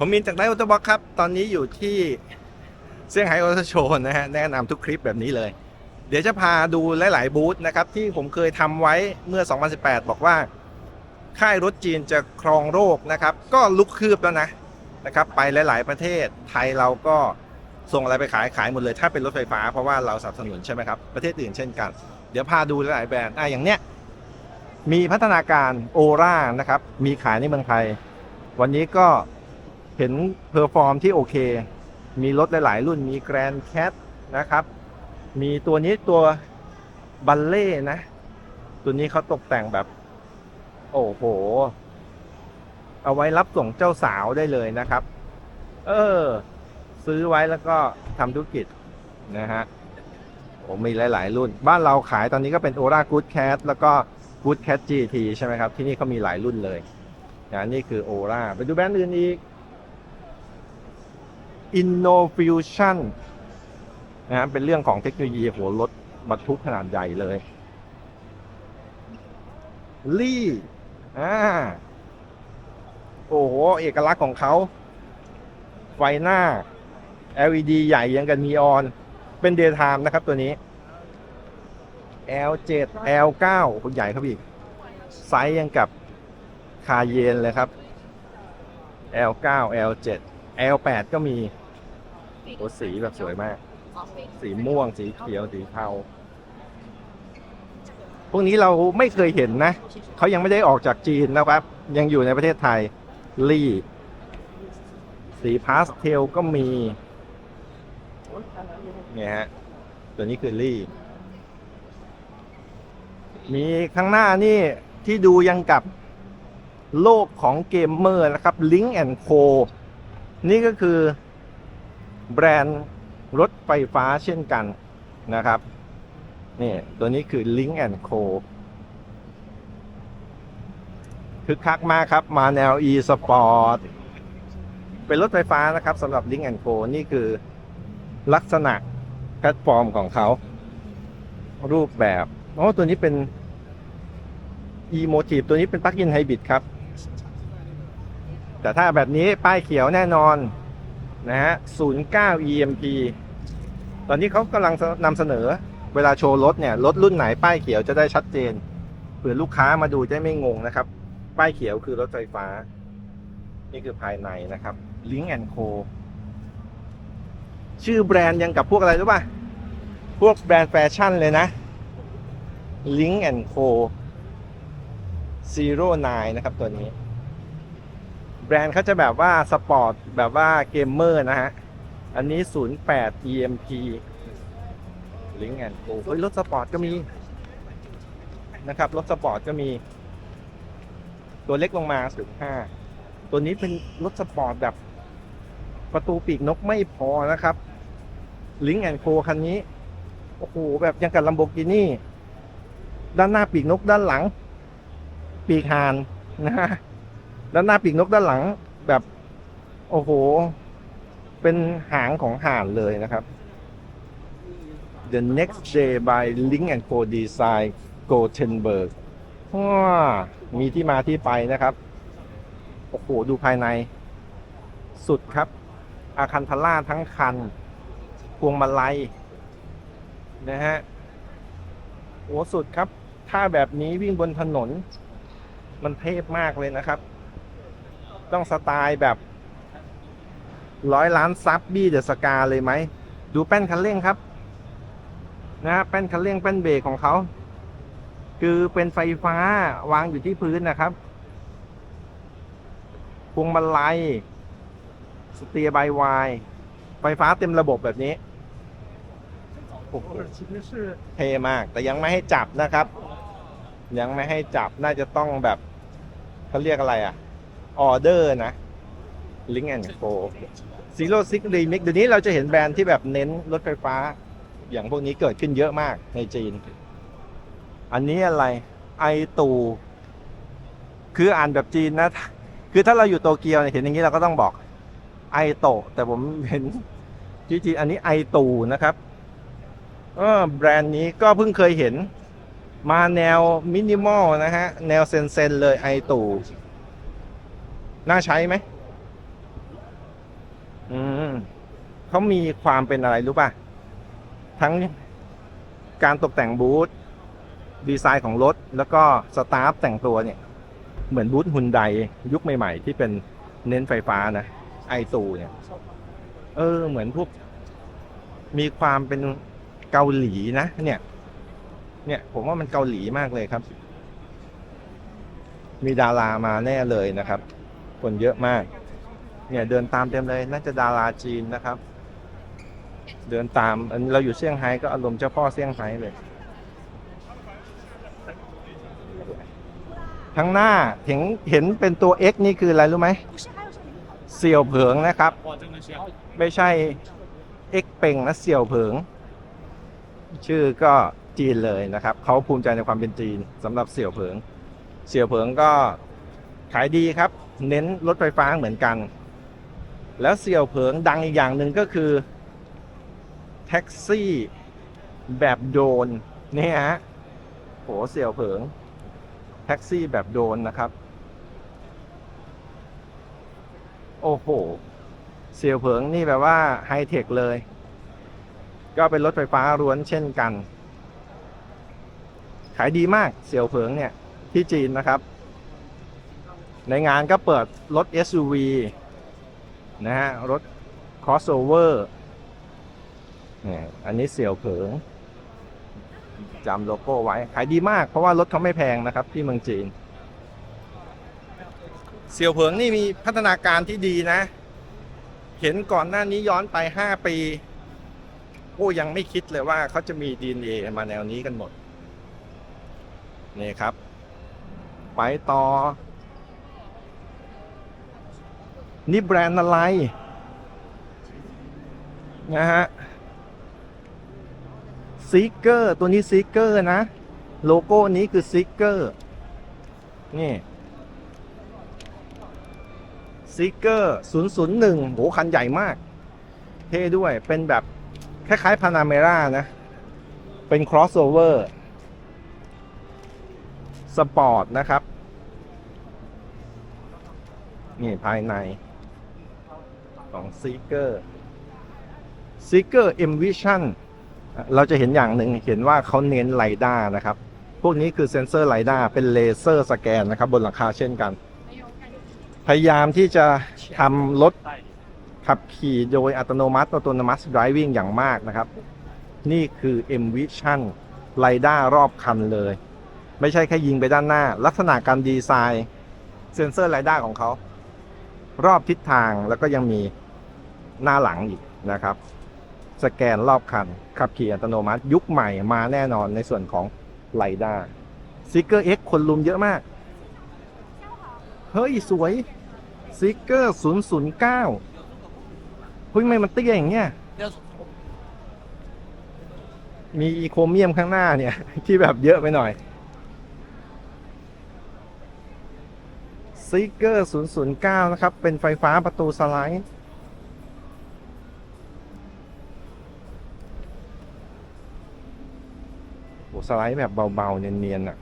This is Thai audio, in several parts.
ผมมินจากไดออโตบ็อกครับ ตอนนี้อยู่ที่เซี่ยงไฮ้ออโตโชว์นะฮะ แนะนำทุกคลิปแบบนี้เลย เดี๋ยวจะพาดูหลาย ๆ บูธนะครับ ที่ผมเคยทำไว้เมื่อ 2018 บอกว่า ค่ายรถจีนจะครองโลกนะครับ ก็ลุกคืบแล้วนะนะครับ ไปหลาย ๆ ประเทศไทยเราก็ส่งอะไรไปขายขายหมดเลย ถ้าเป็นรถไฟฟ้าเพราะว่าเราสนับสนุนใช่ไหมครับ ประเทศอื่นเช่นกัน เดี๋ยวพาดูหลาย ๆ แบรนด์อะอย่างเนี้ยมีพัฒนาการโอรานะครับ มีขายในเมืองไทย วันนี้ก็ เห็นเพอร์ฟอร์มที่โอเค มีรถหลาย ๆ รุ่นมีแกรน d c แคทนะครับ มีตัวนี้ตัวบัลเล่นะ ตัวนี้เขาตกแต่งแบบ โอ้โห เอาไว้รับส่งเจ้าสาวได้เลยนะครับ เออ ซื้อไว้แล้วก็ทำธุรกิจนะฮะโอ้มีหลาย ๆ รุ่น บ้านเราขายตอนนี้ก็เป็น Ora Good Cat แล้วก็ Good Cat GT ใช่ไหมครับ ที่นี่เขามีหลายรุ่นเลยนะนี่คือ Ora ไปดูแบรนด์อื่นอีก Innofusion นะเป็นเรื่องของเทคโนโลยีหัวรถบรรทุกขนาดใหญ่เลยลี่อ่าโอ้โห เอกลักษณ์ของเขา ไฟหน้า LED ใหญ่ยังกันมีออน เป็น daytime นะครับตัวนี้ L7 L9 โอ้โหใหญ่ครับอีก ไซส์ยังกับคาเยนเลยครับ L9 L7 L8 ก็มีโอ้สีแบบสวยมาก สีม่วง สีเขียว สีเทา พวกนี้เราไม่เคยเห็นนะ เขายังไม่ได้ออกจากจีนนะครับ ยังอยู่ในประเทศไทย ลี่ สีพาสเทลก็มี เนี่ยฮะ ตัวนี้คือลี่ มีข้างหน้านี่ที่ดูยังกับโลกของเกมเมอร์นะครับ Link Co นี่ก็คือแบรนด์รถไฟฟ้าเช่นกันนะครับนี่ตัวนี้คือ Link Co คึกคักมากครับ มาแนว e sport เป็นรถไฟฟ้านะครับสำหรับ Link Co นี่คือลักษณะแพลตฟอร์มของเขา รูปแบบอ๋อตัวนี้เป็น e motive ตัวนี้เป็นปลั๊กอินไฮบริดครับ แต่ถ้าแบบนี้ป้ายเขียวแน่นอนนะฮะ09 EMP ตอนนี้เขากำลังนำเสนอเวลาโชว์รถเนี่ยรถรุ่นไหนป้ายเขียวจะได้ชัดเจนเผื่อลูกค้ามาดูจะไม่งงนะครับ ป้ายเขียวคือรถไฟฟ้า นี่คือภายในนะครับ Link Co ชื่อแบรนด์ยังกับพวกอะไรรู้ป่ะ พวกแบรนด์แฟชั่นเลยนะ Link Co Zero Nine นะครับตัวนี้ แบรนด์เขาจะแบบว่าสปอร์ตแบบว่าเกมเมอร์นะฮะ อันนี้ 08 EMP Link Co เฮ้ยรถสปอร์ตก็มีนะครับรถสปอร์ตก็มี ตัวเล็กลงมา05ตัวนี้เป็นรถสปอร์ตแบบประตูปีกนกไม่พอนะครับลิงแอนโคคันนี้ โอ้โห แบบยังกับลัมโบกินี่ ด้านหน้าปีกนกด้านหลัง ปีกหานนะฮะ ด้านหน้าปีกนกด้านหลังแบบ โอ้โห เป็นหางของห่านเลยนะครับ The next day by Link and Co Design Gothenburg ว้ามีที่มาที่ไปนะครับ โอ้โห ดูภายใน สุดครับ อาคันทาร่าทั้งคัน พวงมาลัย นะฮะโอ้สุดครับ ถ้าแบบนี้วิ่งบนถนน มันเทพมากเลยนะครับ ต้องสไตล์แบบร้อยล้านซับบี้เดอะสกาเลยไหม ดูแป้นคันเร่งครับ นะแป้นคันเร่งแป้นเบรกของเขา คือเป็นไฟฟ้าวางอยู่ที่พื้นนะครับพวงมาลัยสเตียร์บายวายไฟฟ้าเต็มระบบแบบนี้เท่มาก แต่ยังไม่ให้จับนะครับ ยังไม่ให้จับน่าจะต้องแบบเขาเรียกอะไรอะ ออเดอร์นะ Link and Co Zero Six Remix เดี๋ยวนี้เราจะเห็นแบรนด์ที่แบบเน้นรถไฟฟ้า อย่างพวกนี้เกิดขึ้นเยอะมากในจีน อันนี้อะไรไอตู คืออ่านแบบจีนนะ คือถ้าเราอยู่โตเกียวเห็นอย่างนี้เราก็ต้องบอกไอโต แต่ผมเห็นจริงๆอันนี้ไอตูนะครับเออแบรนด์นี้ก็เพิ่งเคยเห็นมาแนวมินิมอลนะฮะ แนวเซนเซนเลยไอตู น่าใช้ไหมอืมเขามีความเป็นอะไรรู้ป่ะ ทั้งการตกแต่งบูธดีไซน์ของรถ แล้วก็สตาฟแต่งตัวเนี่ย เหมือนบูธฮุนไดยุคใหม่ๆ ที่เป็นเน้นไฟฟ้านะไอตูเนี่ย เออ เหมือนพวก มีความเป็นเกาหลีนะเนี่ย เนี่ย ผมว่ามันเกาหลีมากเลยครับ มีดารามาแน่เลยนะครับ คนเยอะมาก เนี่ยเดินตามเต็มเลย น่าจะดาราจีนนะครับ เดินตามเราอยู่เซี่ยงไฮ้ก็อารมณ์เจ้าพ่อเซี่ยงไฮ้เลย ทั้งหน้าเห็นเห็นเป็นตัว X นี่คืออะไรรู้ไหมเสี่ยวเผิงนะครับ ไม่ใช่ X เป่งนะเสี่ยวเผิง ชื่อก็จีนเลยนะครับ เขาภูมิใจในความเป็นจีนสำหรับเสี่ยวเผิง เสี่ยวเผิงก็ขายดีครับ เน้นรถไฟฟ้าเหมือนกัน แล้วเสี่ยวเผิงดังอีกอย่างหนึ่งก็คือ แท็กซี่แบบโดนนี่ฮะโหเสี่ยวเผิง แท็กซี่แบบโดนนะครับ โอ้โหเสี่ยวเผิงนี่แบบว่าไฮเทคเลย ก็เป็นรถไฟฟ้าร้วนเช่นกัน ขายดีมากเสี่ยวเผิงเนี่ยที่จีนนะครับ ในงานก็เปิดรถ SUV นะฮะ รถ crossover เนี่ยอันนี้เสี่ยวเผิงจำโลโก้ไว้ ขายดีมากเพราะว่ารถเขาไม่แพงนะครับ ที่เมืองจีน เสี่ยวเผิงนี่มีพัฒนาการที่ดีนะ เห็นก่อนหน้านี้ย้อนไป 5 ปีโอ้ยังไม่คิดเลยว่าเขาจะมี DNA มาแนวนี้กันหมด นี่ครับ ไปต่อ นี่แบรนด์อะไร นะฮะซิกเกอร์ตัวนี้ซิกเกอร์นะ โลโก้นี้คือซิกเกอร์ นี่ซิกเกอร์001โหคันใหญ่มาก เท่ด้วยเป็นแบบ คล้ายๆพานาเมรานะ เป็น crossover สปอร์ตนะครับ นี่ภายใน ของ Seeker Seeker M Vision เราจะเห็นอย่างหนึ่งเห็นว่าเขาเน้นไลด้านะครับ พวกนี้คือเซนเซอร์ไลด้าเป็นเลเซอร์สแกนนะครับบนหลังคาเช่นกัน พยายามที่จะทำรถ。ขับขี่โดยอัตโนมัติ autonomous driving อย่างมากนะครับ นี่คือ M Vision ไ i ด้ารอบคันเลย ไม่ใช่แค่ยิงไปด้านหน้า ลักษณะการดีไซน์ เซนเซอร์ไ i ด้าของเขา รอบทิศทางแล้วก็ยังมีหน้าหลังอีกนะครับ สแกนรอบคัน ขับขี่อัตโนมัติ ยุคใหม่มาแน่นอนในส่วนของไ i ด้าซิกเกอร์ X คนลุมเยอะมาก เฮ้ย สวยซิกเกอร์009เฮ้ยทำไมมันเตี้ยอย่างเงี้ยมีอีโครเมียมข้างหน้าเนี่ย ที่แบบเยอะไปหน่อย ซิกเกอร์ 009 นะครับ เป็นไฟฟ้าประตูสไลด์ โอ้สไลด์แบบเบา ๆ เนียนๆอะ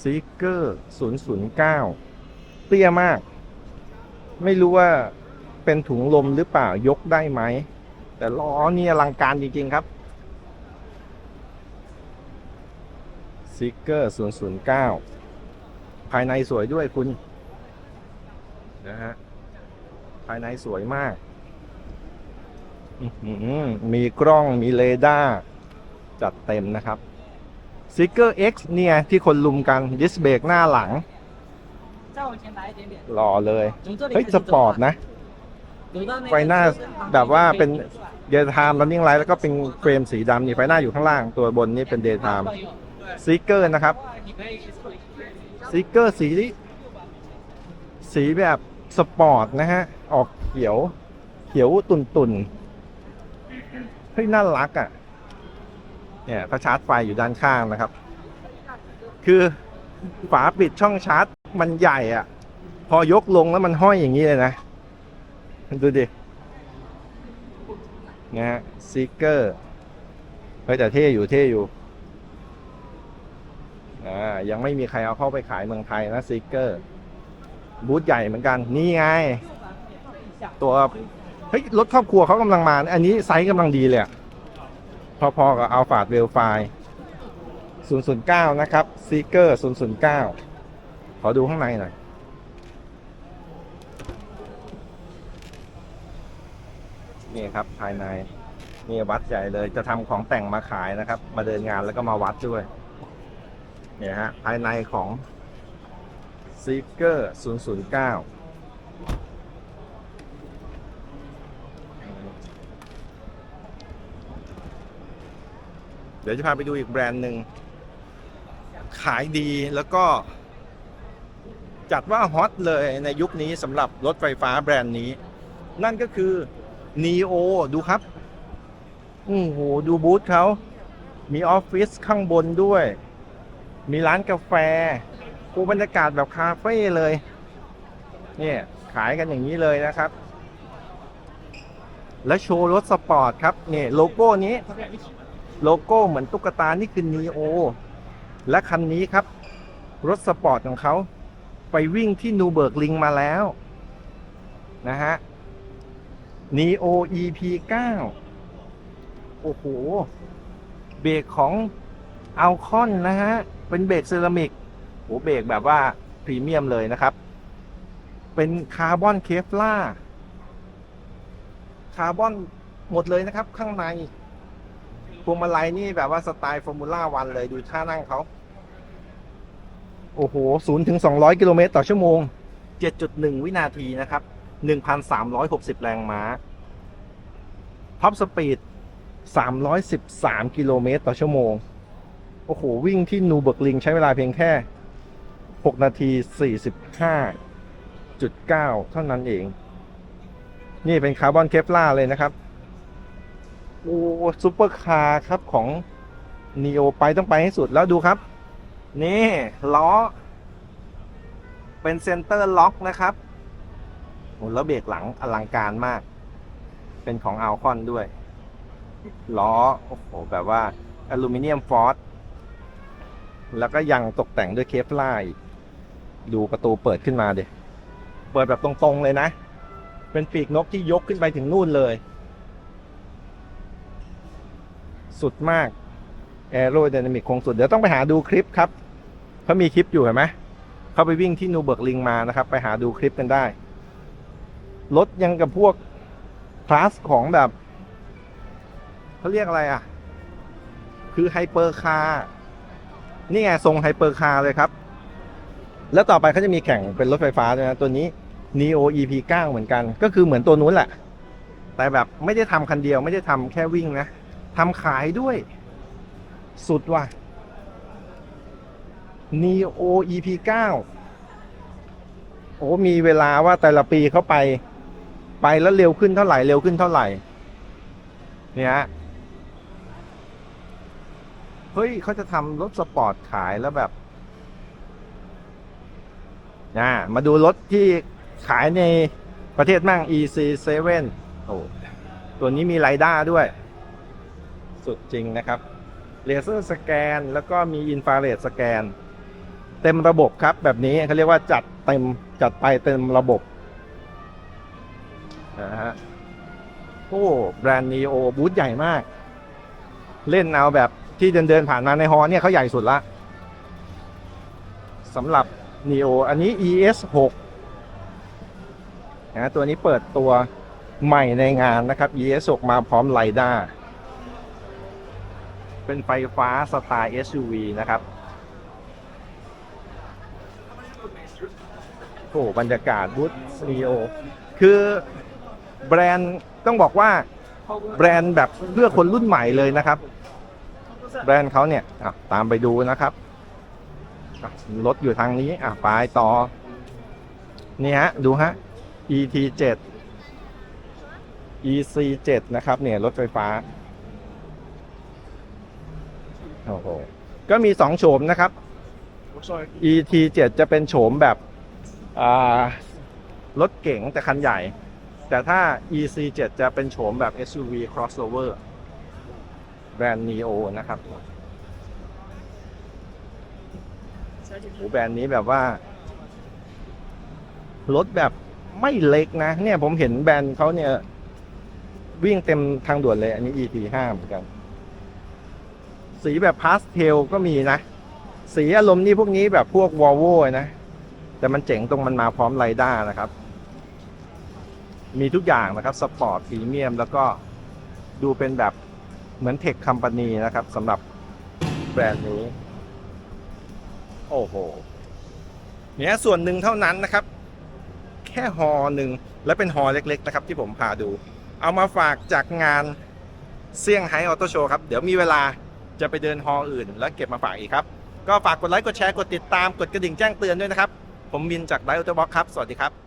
ซิกเกอร์ 009 เตี้ยมาก ไม่รู้ว่าเป็นถุงลมหรือเปล่ายกได้ไหม แต่ล้อนี่อลังการจริง ๆ ครับซิกเกอร์ 009 ภายในสวยด้วยคุณ นะฮะ ภายในสวยมาก มีกล้องมีเลดาร์จัดเต็มนะครับซิกเกอร์ X เนี่ย ที่คนลุมกัน ดิสเบรกหน้าหลังหล่อเลย เฮ้ย สปอร์ตนะ ไฟหน้าแบบว่าเป็นเดย์ไทม์รันนิ่งไลท์แล้วก็เป็นเฟรมสีดำนี่ไฟหน้าอยู่ข้างล่างตัวบนนี่เป็นเดย์ไทม์ซิกเกอร์นะครับ สติกเกอร์สีนี้สีแบบสปอร์ตนะฮะ ออกเขียว เขียวตุ่นตุนเฮ้ยน่ารักอะ่ะ เนี่ยเขาชาร์จไฟอยู่ด้านข้างนะครับ คือฝาปิดช่องชาร์จมันใหญ่อะ่ะ พอยกลงแล้วมันห้อยอย่างนี้เลยนะ ดูดิ นะฮะซิกเกอร์เฮ้ยแต่เท่อยู่เท่อยู่ อ่ายังไม่มีใครเอาเข้าไปขายเมืองไทยนะซิกเกอร์ บูธใหญ่เหมือนกัน นี่ไง ตัวเฮ้ยรถครอบครัวเขากำลังมา อันนี้ไซส์กำลังดีเลยอะพอๆกับอัลฟาดเวลไฟ009 นะครับซีเกอร์009 ขอดูข้างในหน่อย นี่ครับภายในนี่วัดใหญ่เลยจะทำของแต่งมาขายนะครับ มาเดินงานแล้วก็มาวัดด้วย เนี่ยฮะ ภายในของ Seeker 009เดี๋ยวจะพาไปดูอีกแบรนด์หนึ่ง ขายดีแล้วก็ จัดว่าฮอตเลยในยุคนี้สำหรับรถไฟฟ้าแบรนด์นี้ นั่นก็คือ Neo ดูครับ โอ้โห ดูบูธเขา มีออฟฟิศข้างบนด้วย มีร้านกาแฟโอ้บรรยากาศแบบคาเฟ่เลย เนี่ยขายกันอย่างนี้เลยนะครับ และโชว์รถสปอร์ตครับเนี่ยโลโก้นี้ โลโก้เหมือนตุ๊กตา นี่คือ Neo และคันนี้ครับ รถสปอร์ตของเขา ไปวิ่งที่นูเบิร์กลิงมาแล้ว นะฮะ Neo EP 9โอ้โห เบรกของอัลคอนนะฮะ เป็นเบรกเซรามิกโอ้เบรกแบบว่าพรีเมียมเลยนะครับ เป็นคาร์บอนเคฟล่าคาร์บอนหมดเลยนะครับ ข้างในพวงมาลัยนี่แบบว่าสไตล์ฟอร์มูล่าวันเลยดูท่านั่งเขาโอ้โหศูนย์ถึงสองร้อยกิโลเมตรต่อชั่วโมงเจ็ดจุดหนึ่งวินาทีนะครับหนึ่งพันสามร้อยหกสิบแรงม้าท็อปสปีดสามร้อยสิบสามกิโลเมตรต่อชั่วโมง โอ้โห วิ่งที่นูเบิร์กลิงใช้เวลาเพียงแค่หกนาทีสี่สิบห้าจุดเท่านั้นเอง นี่เป็นคาร์บอนเคฟล่าเลยนะครับ โอ้ซูเปอร์คาร์ครับของ n ีโอไปต้องไปให้สุดแล้วดูครับ นี่ล้อ เป็นเซนเตอร์ล็อกนะครับโอ้แล้วเบรกหลังอลังการมาก เป็นของอัลคอนด้วย ล้อ โอ้โห แบบว่าอลูมิเนียมฟอส แล้วก็ยังตกแต่งด้วยเคฟลาร์อีกดูประตูเปิดขึ้นมาเดยเปิดแบบตรงๆเลยนะ เป็นปีกนกที่ยกขึ้นไปถึงนู่นเลย สุดมากแอโร d y นามิกคงสุด เดี๋ยวต้องไปหาดูคลิปครับเขามีคลิปอยู่เห็นไหมเขาไปวิ่งที่นูเบิร์กลิงมานะครับ ไปหาดูคลิปกันได้ รถยังกับพวกคลาสของแบบเขาเรียกอะไรอะ คือไฮเปอร์คาร์ นี่ไงทรงไฮเปอร์คาร์เลยครับ แล้วต่อไปเขาจะมีแข่งเป็นรถไฟฟ้าด้วยนะตัวนี้ Neo EP 9 เหมือนกัน ก็คือเหมือนตัวนู้นแหละ แต่แบบไม่ได้ทำคันเดียวไม่ได้ทำแค่วิ่งนะทำขายด้วย สุดว่ะ Neo EP 9 โอ้มีเวลาว่าแต่ละปีเขาไป ไปแล้วเร็วขึ้นเท่าไหร่เร็วขึ้นเท่าไหร่ เนี่ย เฮ้ยเขาจะทำรถสปอร์ตขายแล้วแบบนะมาดูรถที่ขายในประเทศมั่ง EC7 โอ้ตัวนี้มีไรด้าด้วย สุดจริงนะครับเลเซอร์สแกนแล้วก็มีอินฟราเรดสแกน เต็มระบบครับแบบนี้เขาเรียกว่าจัดเต็มจัดไปเต็มระบบนะฮะโอ้แบรนด์นีโอบูธใหญ่มาก เล่นเอาแบบ ที่เดินเดินผ่านมาในฮอเนี่ยเขาใหญ่สุดละสำหรับ Neo อันนี้ ES 6 นะตัวนี้เปิดตัวใหม่ในงานนะครับ ES 6 มาพร้อมไลด้าเป็นไฟฟ้าสไตล์ SUV นะครับโอ้บรรยากาศบูธ Neo คือแบรนด์ต้องบอกว่าแบรนด์แบบเพื่อคนรุ่นใหม่เลยนะครับ แบรนด์เขาเนี่ยตามไปดูนะครับรถอยู่ทางนี้อะไปต่อ นี่ฮะ ดูฮะ ET 7 EC 7 นะครับ เนี่ยรถไฟฟ้า โอ้โห ก็มีสองโฉมนะครับ ET 7 จะเป็นโฉมแบบรถเก๋งแต่คันใหญ่ แต่ถ้า EC 7 จะเป็นโฉมแบบ SUV crossover แบรนด์ Neo นะครับโหแบรนด์นี้แบบว่า รถแบบไม่เล็กนะ เนี่ยผมเห็นแบรนด์เขาเนี่ย วิ่งเต็มทางด่วนเลย อันนี้ EP ห้าเหมือนกัน สีแบบพาสเทลก็มีนะ สีอารมณ์นี่พวกนี้แบบพวกวอลโวนะ แต่มันเจ๋งตรงมันมาพร้อมไรด้านะครับ มีทุกอย่างนะครับ สปอร์ตพรีเมียม แล้วก็ดูเป็นแบบ เหมือนเทคคัม p านีนะครับสำหรับแบรนด์นี้ โอ้โหเนี่ยส่วนหนึ่งเท่านั้นนะครับ แค่ฮอหนึ่งและเป็นฮอเล็ก ๆ นะครับ ที่ผมพาดู เอามาฝากจากงานเซี่ยงไฮ้ออโตโชว์ครับ เดี๋ยวมีเวลาจะไปเดินฮออื่น แล้วเก็บมาฝากอีกครับ ก็ฝากกดไลค์กดแชร์กดติดตามกดกระดิ่งแจ้งเตือนด้วยนะครับ ผมมินจากไลท์ออโตบ็อกครับ สวัสดีครับ